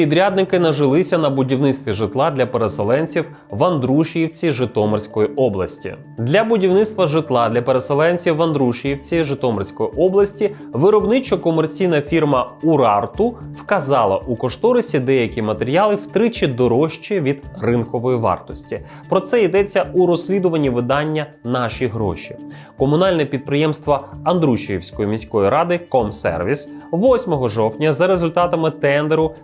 Підрядники нажилися на будівництві житла для переселенців в Андрушіївці Житомирської області. Для будівництва житла для переселенців в Андрушіївці Житомирської області виробничо-комерційна фірма Урарту вказала у кошторисі деякі матеріали втричі дорожчі від ринкової вартості. Про це йдеться у розслідуванні видання Наші гроші. Комунальне підприємство Андрушіївської міської ради Комсервіс 8 жовтня за результатами тендеру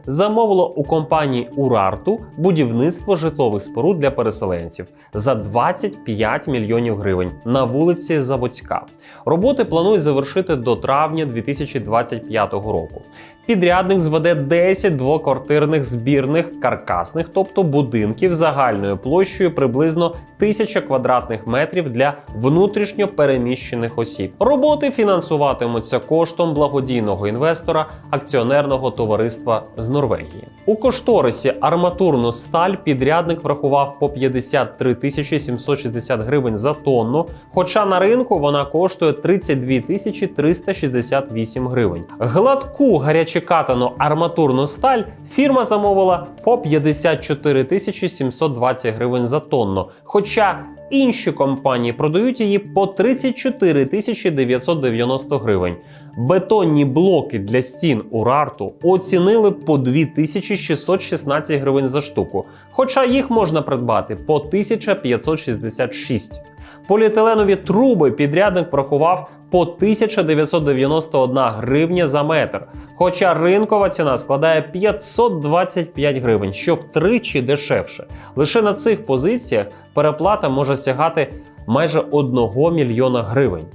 замовило у компанії Урарту будівництво житлових споруд для переселенців за 25 мільйонів гривень на вулиці Заводська. Роботи планують завершити до травня 2025 року. Підрядник зведе 10 двоквартирних збірних каркасних, тобто будинків загальною площею приблизно 1000 квадратних метрів для внутрішньо переміщених осіб. Роботи фінансуватимуться коштом благодійного інвестора акціонерного товариства з Норвегії. У кошторисі арматурну сталь підрядник врахував по 53 тисячі 760 гривень за тонну, хоча на ринку вона коштує 32 тисячі 368 гривень. Гладку гарячекатану арматурну сталь фірма замовила по 54 тисячі 720 гривень за тонну. Хоча інші компанії продають її по 34 тисячі 990 гривень. Бетонні блоки для стін Урарту оцінили по 2616 гривень за штуку, хоча їх можна придбати по 1566. Поліетиленові труби підрядник порахував по 1991 гривня за метр, хоча ринкова ціна складає 525 гривень, що втричі дешевше. Лише на цих позиціях переплата може сягати майже 1 мільйона гривень.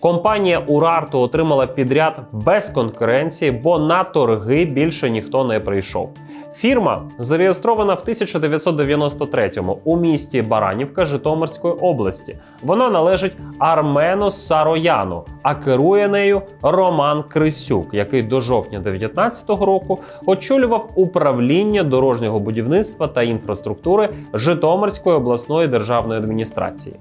Компанія Урарту отримала підряд без конкуренції, бо на торги більше ніхто не прийшов. Фірма зареєстрована в 1993-му у місті Баранівка Житомирської області. Вона належить Армену Сарояну, а керує нею Роман Крисюк, який до жовтня 2019 року очолював управління дорожнього будівництва та інфраструктури Житомирської обласної державної адміністрації.